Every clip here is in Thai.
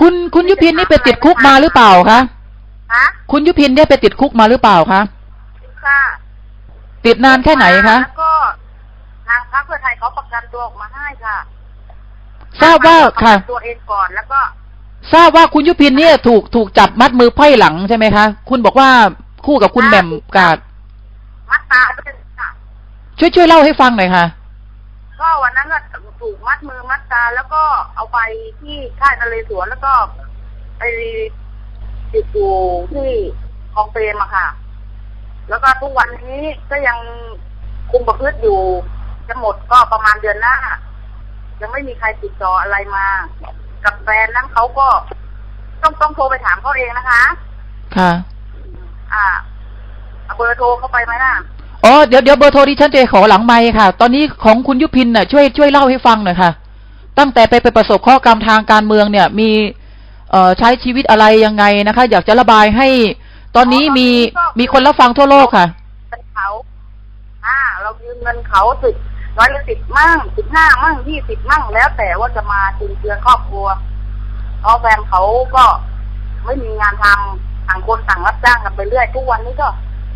คุณคุณยุพินนี่ไปติดคุกมาหรือเปล่าคะฮะคุณยุพินได้ไปติดคุกมาหรือเปล่าคะค่ะติดนานแค่ไหนคะแล้วก็ทางพรรคเพื่อไทยเขาประกันตัวออกมาให้ค่ะทราบว่าค่ะประกันตัวเองก่อนแล้วก็ ทราบว่าคุณยุพินเนี่ยถูกถูกจับมัดมือไพ่หลังใช่ไหมคะ คุณบอกว่าคู่กับคุณแหม่มกาดมัดตาด้วยค่ะช่วยช่วยเล่าให้ฟังหน่อยค่ะก็ วันนั้นก็ถูกมัดมือมัดตา แล้วก็เอาไปที่ค่ายนเรศวรแล้วก็ไปติดอยู่ที่คลองเปรมอะค่ะ แล้วก็ทุกวันนี้ก็ยังคุมประพฤติอยู่ จะหมดก็ประมาณเดือนหน้า ยังไม่มีใครติดต่ออะไรมา กับแฟนนั้นเขาก็ต้องต้องโทรไปถามเขาเองนะคะ ค่ะ อ่าเอาเบอร์โทรเข้าไปไหมล่ะ อ๋อเดี๋ยวเดี๋ยวเบอร์โทรดิฉันจะขอหลังไมค์ค่ะ ตอนนี้ของคุณยุพินน่ะช่วยช่วยเล่าให้ฟังหน่อยค่ะ ตั้งแต่ไปไปประสบข้อกรรมทางการเมืองเนี่ย มีเอ่อใช้ชีวิตอะไรยังไงนะคะ อยากจะระบายให้ ตอนนี้มีมีคนรับฟังทั่วโลกค่ะเป็นเขาอ่า เรายืมเงินเขาสิบร้อยละสิบมั่งสิบห้ามั่งยี่สิบมั่งแล้วแต่ว่าจะมาจุนเจือครอบครัวเพราะแฟนเขาก็ไม่มีงานทำต่างคนต่างรับจ้างกันไปเรื่อย ทุกวันนี้ก็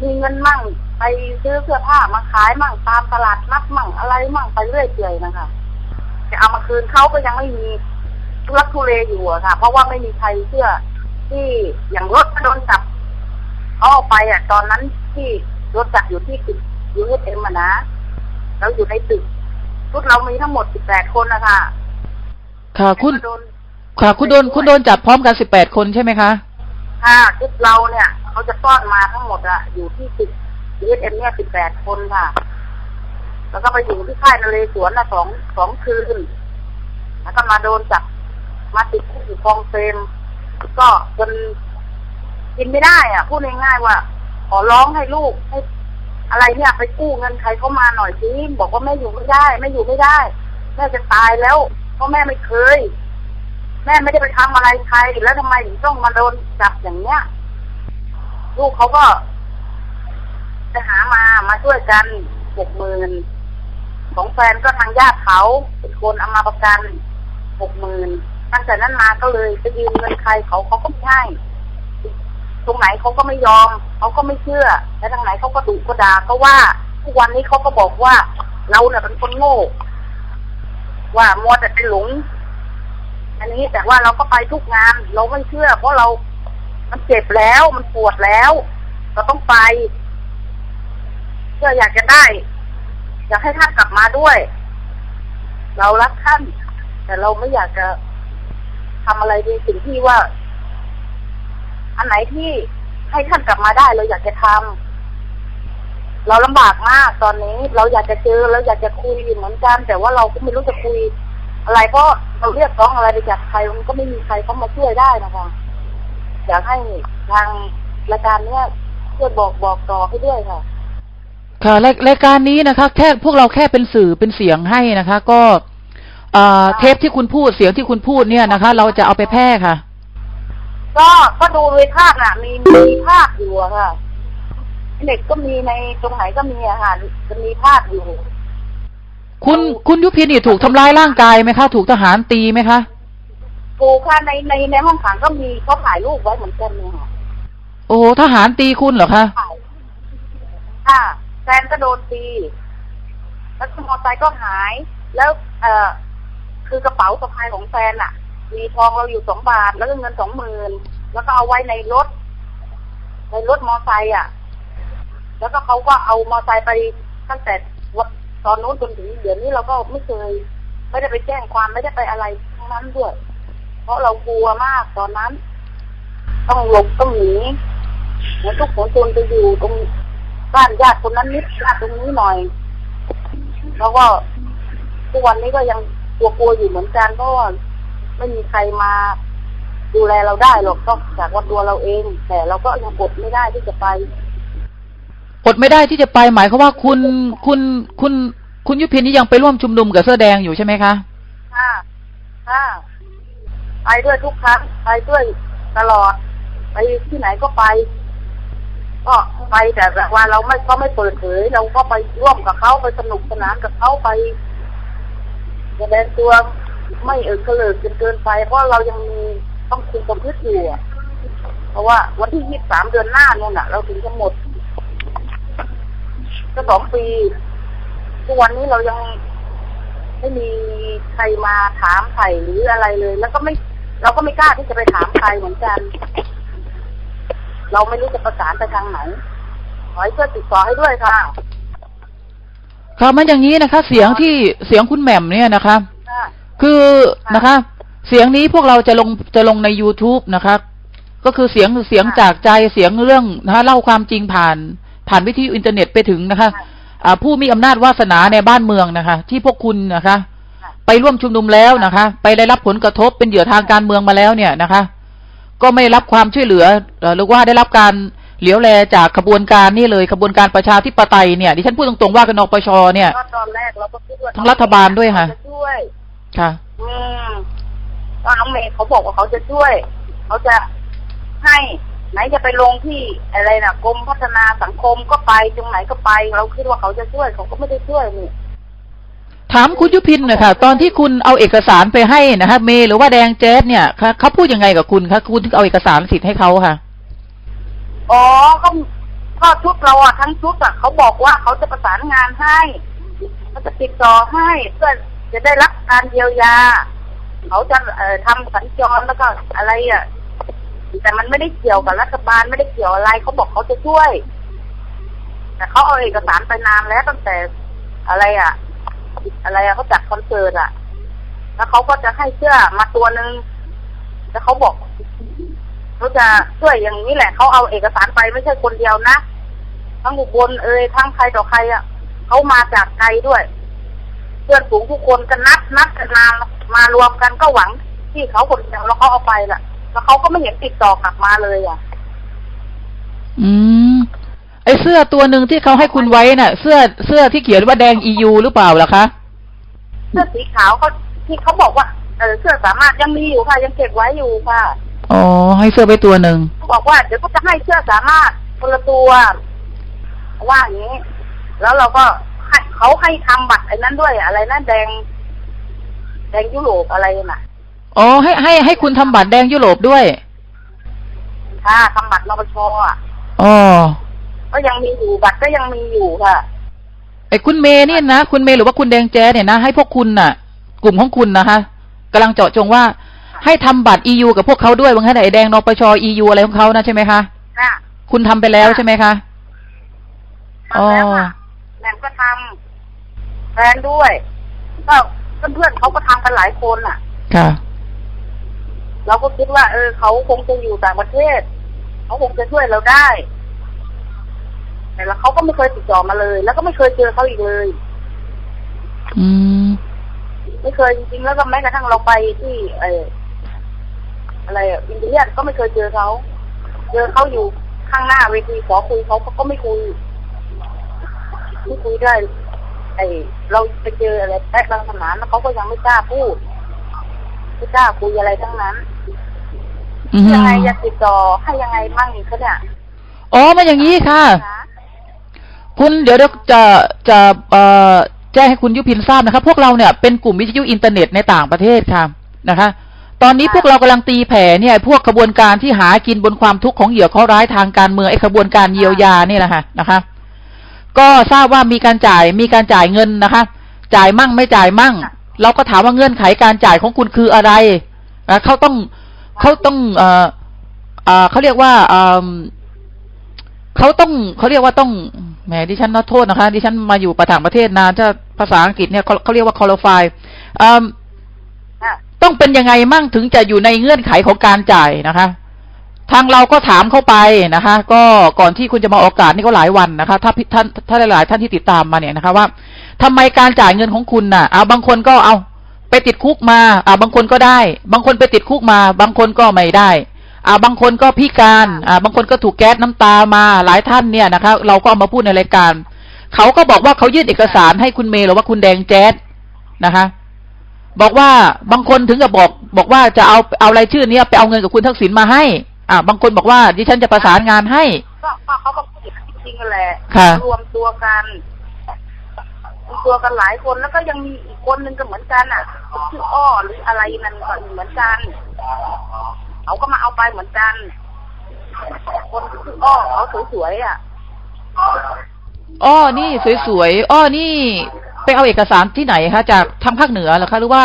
มีเงินมั่งไปซื้อเสื้อผ้ามาขายมั่งตามตลาดนัดมั่งอะไรมั่งไปเรื่อยเปื่อยนะคะจะเอามาคืนเขาก็ยังไม่มีทุลักทุเลอยู่อะค่ะ เพราะว่าไม่มีใครเชื่อที่อย่างรถโดนจับเขาเอาไปอะตอนนั้นที่รถจักรอยู่ที่ตึกยูเอสเอ็มอะนะเราอยู่ในตึกชุดเรามีทั้งหมด18คนนะคะค่ะคุณโดนค่ะคุณโดนคุณโดนจับพร้อมกันสิบแปดคนใช่ไหมคะ ค่ะชุดเราเนี่ย เขาจะต้อนมาทั้งหมดอะอยู่ที่ตึกยูเอสเอ็มเนี่ย18คนค่ะ แล้วก็ไปอยู่ที่ค่ายนเรศวรนะสองสองคืน แล้วก็มาโดนจับมาติดคุกอยู่คองเฟรมก็จนกินไม่ได้อะพูดง่ายๆว่า ขอร้องให้ลูกให้อะไรเนี่ยไปกู้เงินใครเข้ามาหน่อยสิบอกว่าแม่อยู่ไม่ได้แม่อยู่ไม่ได้แม่จะตายแล้วเพราะแม่ไม่เคย แม่ไม่ได้ไปทำอะไรใครแล้วทำไมถึงต้องมาโดนจับอย่างเนี้ยลูกเขาก็จะหามามาช่วยกันหกหมื่นของแฟนก็ทางญาติเขาเป็นคนเอามาประกันหกหมื่นตั้งแต่นั้นมาก็เลยไปยืมเงินใครเขาเขาก็ไม่ให้ตรงไหนเขาก็ไม่ยอมเขาก็ไม่เชื่อ แล้วทางไหนเขาก็ดุก็ด่าก็ว่าทุกวันนี้เขาก็บอกว่าเราเนี่ยเป็นคนโง่ว่ามัวแต่ไปหลง อันนี้แต่ว่าเราก็ไปทุกงาน เราไม่เชื่อ เพราะเรา มันเจ็บแล้วมันปวดแล้ว เราต้องไป เพื่ออยากจะได้ อยากให้ท่านกลับมาด้วย เรารักท่าน แต่เราไม่อยากจะทำอะไรในสิ่งที่ว่า อันไหนที่ให้ท่านกลับมาได้ เราอยากจะทำเราลำบากมากตอนนี้ เราอยากจะเจอเราอยากจะคุยเหมือนกัน แต่ว่าเราก็ไม่รู้จะคุย อะไรเพราะเราเรียกร้องอะไรไปจากใครมันก็ไม่มีใครเข้ามาช่วยได้นะคะอยากให้ทางรายการเนี้ยช่วยบอกบอกต่อให้ด้วยค่ะ ค่ะรายรายการนี้นะคะ แค่พวกเราแค่เป็นสื่อเป็นเสียงให้นะคะ ก็เอ่อเทปที่คุณพูดเสียงที่คุณพูดเนี่ยนะคะ เราจะเอาไปแพร่ค่ะ ก็ก็ดูในภาพน่ะ มีมีภาพอยู่อะค่ะเด็กก็มีในตรงไหนก็มีอะค่ะจะมีภาพอยู่ คุณคุณยุพินนี่ถูกทำร้ายร่างกายไหมคะ ถูกทหารตีไหมคะครูค่ะในในในห้องขังก็มีเขาถ่ายรูปไว้เหมือนกันเนี่ยค่ะโอ้โหทหารตีคุณเหรอคะถ่ายค่ะแฟนก็โดนตี แล้วมอเตอร์ไซค์ก็หาย แล้ว เอ่อ คือกระเป๋าสะพายของแฟนอะมีทองเราอยู่สองบาท แล้วก็เงินสองหมื่นแล้วก็เอาไว้ในรถ ในรถมอเตอร์ไซค์อะแล้วก็เขาก็เอามอเตอร์ไซค์ไปตั้งแต่วัน ตอนนู้นจนถึงเดี๋ยวนี้เราก็ไม่เคย ไม่ได้ไปแจ้งความไม่ได้ไปอะไรทั้งนั้นด้วยเพราะเรากลัวมากตอนนั้น ต้องหลบต้องหนีเหมือนทุกคนจนไปอยู่ตรงบ้านญาติคนนั้นนิดญาติตรงนี้หน่อยแล้วก็ทุกวันนี้ก็ยังกลัวๆอยู่เหมือนกันเพราะว่าไม่มีใครมาดูแลเราได้หรอกก็จากว่าตัวเราเอง แต่เราก็ยังอดไม่ได้ที่จะไปอดไม่ได้ที่จะไปหมายความว่าคุณคุณคุณ คุณยุพินนี่ยังไปร่วมชุมนุมกับเสื้อแดงอยู่ใช่ไหมคะค่ะค่ะไปด้วยทุกครั้งไปด้วยตลอด ไปที่ไหนก็ไป ก็ไปแต่แบบว่าเราไม่ก็ไม่เปิดเผยเราก็ไปร่วมกับเขาไปสนุกสนานกับเขาไปแสดงตัวไม่เอิกกระเลิกจนเกินไป เพราะเรายังมีต้องคุมประพฤติอยู่เพราะว่าวันที่ยี่สามเดือนหน้านู่นน่ะ เราถึงจะหมดก็สองปี ทุกวันนี้เรายังไม่มีใครมาถามไถ่หรืออะไรเลย แล้วก็ไม่ เราก็ไม่กล้าที่จะไปถามใครเหมือนกัน เราไม่รู้จะประสานไปทางไหนขอให้ช่วยติดต่อให้ด้วยค่ะครับมันอย่างนี้นะคะ เสียงที่เสียงคุณแหม่มเนี่ยนะคะ คือนะคะ เสียงนี้พวกเราจะลงจะลงใน YouTube นะคะ ก็คือเสียงเสียงจากใจเสียงเรื่องนะคะเล่าความจริงผ่านผ่านวิทยุอินเทอร์เน็ตไปถึงนะคะ ผู้มีอำนาจวาสนาในบ้านเมืองนะคะ ที่พวกคุณนะคะ ไปร่วมชุมนุมแล้วนะคะ ไปได้รับผลกระทบเป็นเหยื่อทางการเมืองมาแล้วเนี่ยนะคะ ก็ไม่ได้รับความช่วยเหลือเอ่อหรือว่าได้รับการเหลียวแลจากขบวนการนี่เลยขบวนการประชาธิปไตยเนี่ยดิฉันพูดตรงๆว่ากันนปชเนี่ยก็ตอนแรกเราก็คิดว่าทั้งรัฐบาลด้วยค่ะเขาจช่วยค่ะ อืมก็น้องเมย์เขาบอกว่าเขาจะช่วย เขาจะให้ ไหนจะไปลงที่อะไรนะกรมพัฒนาสังคมก็ไปตรงไหนก็ไป เราคิดว่าเขาจะช่วยเขาก็ไม่ได้ช่วยนี่ถามคุณยุพินหนะคะตอนที่คุณเอาเอกสารไปให้นะคะเมย์หรือว่าแดงแจ๊สเนี่ยคะเขาพูดยังไงกับคุณคะคุณถึงเอาเอกสารสิทธิ์ให้เขาค่ะอ๋อก็ก็ชุดเราอะทั้งชุดอะเขาบอกว่าเขาจะประสานงานให้เขาจะติดต่อให้เพื่อจะได้รับการเยียวยา เขาจะเอ่อทำสัญจรแล้วก็อะไรอะ แต่มันไม่ได้เกี่ยวกับรัฐบาลไม่ได้เกี่ยวอะไรเขาบอกเขาจะช่วย แต่เขาเอาเอกสารไปนานแล้วตั้งแต่อะไรอะอะไรอะเขาจัดคอนเสิร์ตอะแล้วเขาก็จะให้เสื้อมาตัวหนึ่งแล้วเขาบอกเขาจะช่วยอย่างนี้แหละเขาเอาเอกสารไปไม่ใช่คนเดียวนะทั้งบุคคลเอ่ยทั้งใครต่อใครอะเขามาจากไกลด้วย เพื่อนฝูงทุกคนก็นัดนัดกันมามารวมกันก็หวังที่เขาคนเดียวแล้วเขาเอาไปละ แล้วเขาก็ไม่เห็นติดต่อกลับมาเลยอะ อืม ไอเสื้อตัวหนึ่งที่เขาให้คุณไว้น่ะ เสื้อเสื้อที่เขียนว่าแดง EU หรือเปล่าล่ะคะ เสื้อสีขาวเขาที่เขาบอกว่าเออเสื้อสามารถยังมีอยู่ค่ะ ยังเก็บไว้อยู่ค่ะ อ๋อ ให้เสื้อไปตัวหนึ่งเขาบอกว่าเดี๋ยวก็จะให้เสื้อสามารถคนละตัว ว่าอย่างนี้ แล้วเราก็ให้เขาให้ทำบัตรไอ้นั้นด้วยอะไรนั่นแดง แดงยุโรปอะไรน่ะ อ๋อให้ให้ให้คุณทำบัตรแดงยุโรปด้วยค่ะทำบัตรนปชอะ อ๋อก็ยังมีอยู่บัตรก็ยังมีอยู่ค่ะไอ้คุณเมย์เนี่ยนะคุณเมย์หรือว่าคุณแดงแจ๊สเนี่ยนะให้พวกคุณน่ะ กลุ่มของคุณนะคะกำลังเจาะจงว่า ให้ทำบัตร EU กับพวกเขาด้วยบางท่านไอ้แดงนปช EU อะไรของเขานะใช่ไหมคะค่ะคุณทำไปแล้วใช่ไหมคะ ทำแล้วค่ะแหม่มก็ทำแฟนด้วย ก็เพื่อนๆเขาก็ทำกันหลายคนอะ ค่ะ เราก็คิดว่า เออเขาคงจะอยู่ต่างประเทศเขาคงจะช่วยเราได้ แต่แล้วเขาก็ไม่เคยติดต่อมาเลย แล้วก็ไม่เคยเจอเขาอีกเลย อืมไม่เคยจริงๆแล้วก็แม้กระทั่งเราไปที่เอออะไรอะอินเดียก็ไม่เคยเจอเขาเจอเขาอยู่ข้างหน้าเวทีขอคุยเขาเขาก็ไม่คุยไม่คุยได้ไอเราไปเจออะไรแป๊ะบางสนานแล้วเขาก็ยังไม่กล้าพูดไม่กล้าคุยอะไรทั้งนั้นอืม ยังไงจะติดต่อให้ยังไงมั่งเขาเนี่ยอ๋อมาอย่างนี้ค่ะคะคุณเดี๋ยวเดี๋ยวจะจะเอ่อแจ้งให้คุณยุพินทราบนะครับ พวกเราเนี่ยเป็นกลุ่มวิทยุอินเทอร์เน็ตในต่างประเทศค่ะนะคะ ตอนนี้พวกเรากำลังตีแผ่เนี่ยพวกขบวนการที่หากินบนความทุกข์ของเหยื่อข้อร้ายทางการเมืองไอ้ขบวนการเยียวยานี่แหละค่ะนะคะ ก็ทราบว่ามีการจ่ายมีการจ่ายเงินนะคะ จ่ายมั่งไม่จ่ายมั่ง เราก็ถามว่าเงื่อนไขการจ่ายของคุณคืออะไรนะเขาต้อง เขาต้องเอ่อเอ่อเขาเรียกว่าเอ่อเขาต้องเขาเรียกว่าต้องแหมดิฉันนะโทษนะคะ ดิฉันมาอยู่ประต่างประเทศนานถ้าภาษาอังกฤษเนี่ยเขาเขาเรียกว่า qualify อืมค่ะต้องเป็นยังไงมั่งถึงจะอยู่ในเงื่อนไขของการจ่ายนะคะ ทางเราก็ถามเข้าไปนะคะ ก็ก่อนที่คุณจะมาออกอากาศนี่ก็หลายวันนะคะ ถ้าพี่ท่านถ้าหลายๆท่านที่ติดตามมาเนี่ยนะคะ ว่าทำไมการจ่ายเงินของคุณน่ะเอาบางคนก็เอา ไปติดคุกมา อ่าบางคนก็ได้ บางคนไปติดคุกมา บางคนก็ไม่ได้ อ่าบางคนก็พิการ อ่าบางคนก็ถูกแก๊สน้ำตามาหลายท่านเนี่ยนะคะเราก็เอามาพูดในรายการ เขาก็บอกว่าเขายื่นเอกสารให้คุณเมย์หรือว่าคุณแดงแจ๊ดนะคะ บอกว่าบางคนถึงกับบอก บอกว่าจะเอาเอารายชื่อเนี้ยไปเอาเงินกับคุณทักษิณมาให้ อ่าบางคนบอกว่าดิฉันจะประสานงานให้ก็ก็เขาก็พูดอย่างนั้นจริงๆนั่นแหละค่ะรวมตัวกันรวม ตัวกันหลายคนแล้วก็ยังมีอีกคนนึงก็เหมือนกันอะชื่ออ้อหรืออะไรนั่นก็เหมือนกันเขาไปเหมือนกัน คนชื่ออ้อเขาสวยๆอะอ้อนี่สวยๆอ้อนี่ไปเอาเอกสารที่ไหนคะจากทางภาคเหนือเหรอคะหรือว่า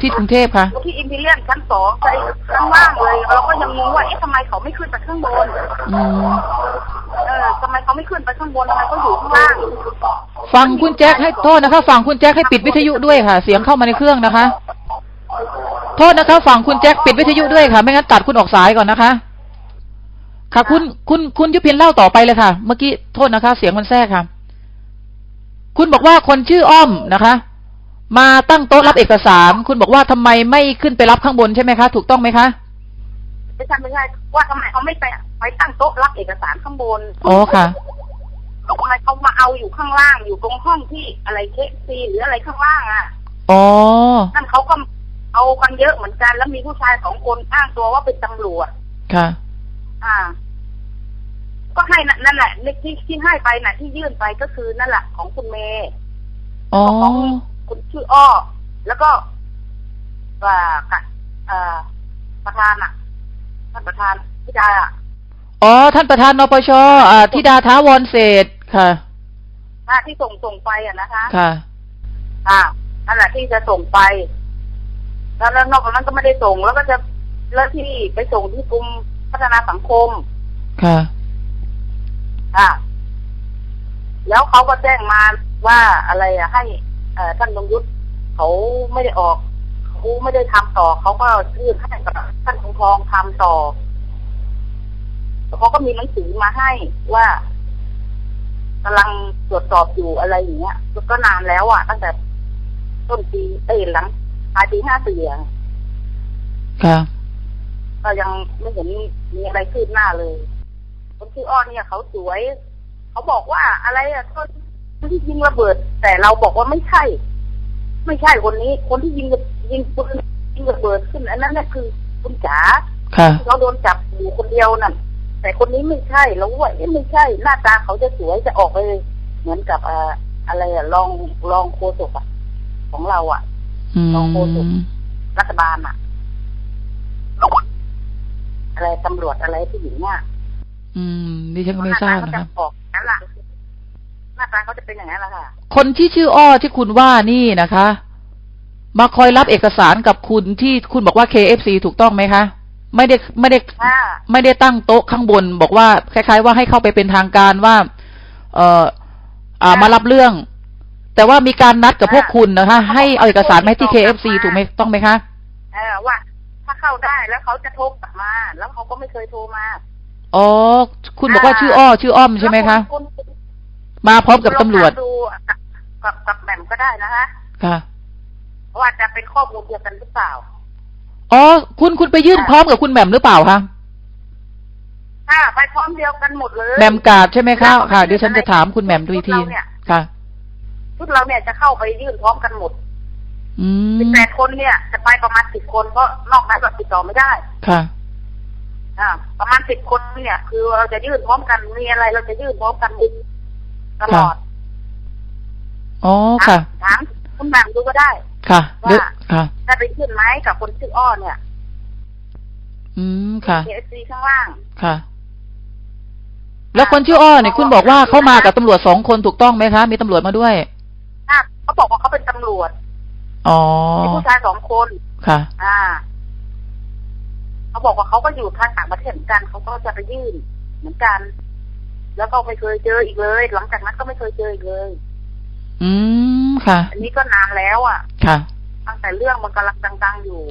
ที่กรุงเทพคะที่อินทีเลียนชั้นสองไปข้างล่างเลยเราก็ยังงงว่าเอ๊ะทำไมเขาไม่ขึ้นไปข้างบนอืมเออทำไมเขาไม่ขึ้นไปข้างบนทำไมเขาอยู่ข้างล่าง ฟังคุณแจ็คให้โทษนะคะฟังคุณแจ็คให้ปิดวิทยุด้วยค่ะ เสียงเข้ามาในเครื่องนะคะ โทษนะคะฟังคุณแจ็คปิดวิทยุด้วยค่ะ ไม่งั้นตัดคุณออกสายก่อนนะคะ ค่ะ คุณคุณคุณยุพินเล่าต่อไปเลยค่ะ เมื่อกี้โทษนะคะ เสียงมันแทรกค่ะ คุณบอกว่าคนชื่ออ้อมนะคะ มาตั้งโต๊ะรับเอกสาร คุณบอกว่าทำไมไม่ขึ้นไปรับข้างบนใช่ไหมคะ ถูกต้องไหมคะไม่ใช่ไม่ใช่ว่าทำไมเขาไม่ไปไปตั้งโต๊ะรับเอกสารข้างบนอ๋อค่ะ ทำไมเขามาเอาอยู่ข้างล่างอยู่ตรงห้องที่อะไรเคซีหรืออะไรข้างล่างอะอ๋อนั่นเขาก็เอากันเยอะเหมือนกัน แล้วมีผู้ชายสองคนอ้างตัวว่าเป็นตำรวจค่ะ อ่า ก็ให้นั่นนั่นแหละที่ที่ให้ไปน่ะ ที่ยื่นไปก็คือนั่นแหละของคุณเมย์อ๋อของคุณชื่ออ้อ แล้วก็ว่ากะเอ่อประธานอะท่านประธานพิจาอะอ๋อ ท่านประธานนปชอ่าธิดาท้าวรเศรษฐ์ ค่ะหน้าที่ส่งส่งไปอะนะคะค่ะ อ่านั่นแหละที่จะส่งไป แล้วแล้วนอกจากนั้นก็ไม่ได้ส่ง แล้วก็จะแล้วที่ไปส่งที่กรมพัฒนาสังคม ค่ะ อ่าแล้วเขาก็แจ้งมาว่าอะไรอะให้ เอ่อท่านยงยุทธเขาไม่ได้ออกเขาไม่ได้ทำต่อเขาก็ยื่นให้กับท่านคงทองทำต่อแล้วเขาก็มีหนังสือมาให้ว่า กำลังตรวจสอบอยู่อะไรอย่างเงี้ยก็นานแล้วอะตั้งแต่ต้นปีเอ้ยหลังปลายปีห้าสี่อะค่ะก็ยังไม่เห็นมีอะไรคืบหน้าเลยคนชื่ออ้อเนี่ยเขาสวย เขาบอกว่าอะไรอะคนที่ยิงระเบิด แต่เราบอกว่าไม่ใช่ ไม่ใช่คนนี้ คนที่ยิงยิงปืนยิงระเบิดขึ้น อันนั้นน่ะคือคุณจ๋าค่ะที่เขาโดนจับอยู่คนเดียวนั่น แต่คนนี้ไม่ใช่เราว่าเอ๊ะไม่ใช่ หน้าตาเขาจะสวยจะออกไปเหมือนกับอ่าอะไรอะรองรองโฆษกอะของเราอะอืลองโพสต์ดูมรัฐบาลอะอะไรตำรวจอะไรผู้หญิงอะอืมดิฉันก็ไม่ทราบหนะน้าตาคะเขาจะออกนั่นแหละหน้าตาเขาจะเป็นอย่างนั้นแหละค่ะ คนที่ชื่ออ้อที่คุณว่านี่นะคะ มาคอยรับเอกสารกับคุณที่คุณบอกว่า KFC ถูกต้องไหมคะ ไม่ได้ไม่ได้ถ้าไม่ได้ตั้งโต๊ะข้างบน บอกว่าคล้ายๆ ว่าให้เข้าไปเป็นทางการว่า เอ่ออ่ามารับเรื่อง แต่ว่ามีการนัดกับพวกคุณนะคะให้เอาเอกสารมาให้ที่ KFC ถูกไหมต้องไหมคะเออว่า ถ้าเข้าได้แล้วเขาจะโทรกลับมา แล้วเขาก็ไม่เคยโทรมาอ๋อคุณบอกว่าชื่ออ้อ ชื่ออ้อมใช่ไหมคะแล้วณมาพร้อมกับตำรวจลองถามดูกับกับกับแหม่มก็ได้นะคะค่ะว่าจะเป็นข้อมูลเดียวกันหรือเปล่า อ๋อคุณคุณไปยื่นพร้อมกับคุณแหม่มหรือเปล่าคะค่ะไปพร้อมเดียวกันหมดเลยแหม่มกาดใช่ไหมคะค่ะเดี๋ยวฉันจะถามคุณแหม่มดูอีกทีเราเนี่ยค่ะชุดเราเนี่ยจะเข้าไปยื่นพร้อมกันหมดอืมสิบแปดคนเนี่ย จะไปประมาณสิบคนเพราะนอกนั้นเราติดต่อไม่ได้ค่ะอ่าประมาณสิบคนเนี่ย คือเราจะยื่นพร้อมกันมีอะไร เราจะยื่นพร้อมกันตลอดอ๋อค่ะถามคุณแหม่มดูก็ได้ ค่ะเดี๋ยวว่า ค่ะ ได้ไปขึ้นไหมกับคนชื่ออ้อเนี่ยอืมค่ะ เคเอซีข้างล่าง ค่ะ แล้วคนชื่ออ้อเนี่ยคุณบอกว่าเขามากับตำรวจสองคนถูกต้องไหมคะ มีตำรวจมาด้วย อะเขาบอกว่าเขาเป็นตำรวจอ๋อ มีผู้ชายสองคน ค่ะ อ่า เขาบอกว่าเขาก็อยู่ทางต่างประเทศเหมือนกันเขาก็จะไปยื่นเหมือนกัน แล้วก็ไม่เคยเจออีกเลย หลังจากนั้นก็ไม่เคยเจออีกเลย อืม ค่ะ อันนี้ก็นานแล้วอะ ค่ะ ตั้งแต่เรื่องมันกำลังดังๆอยู่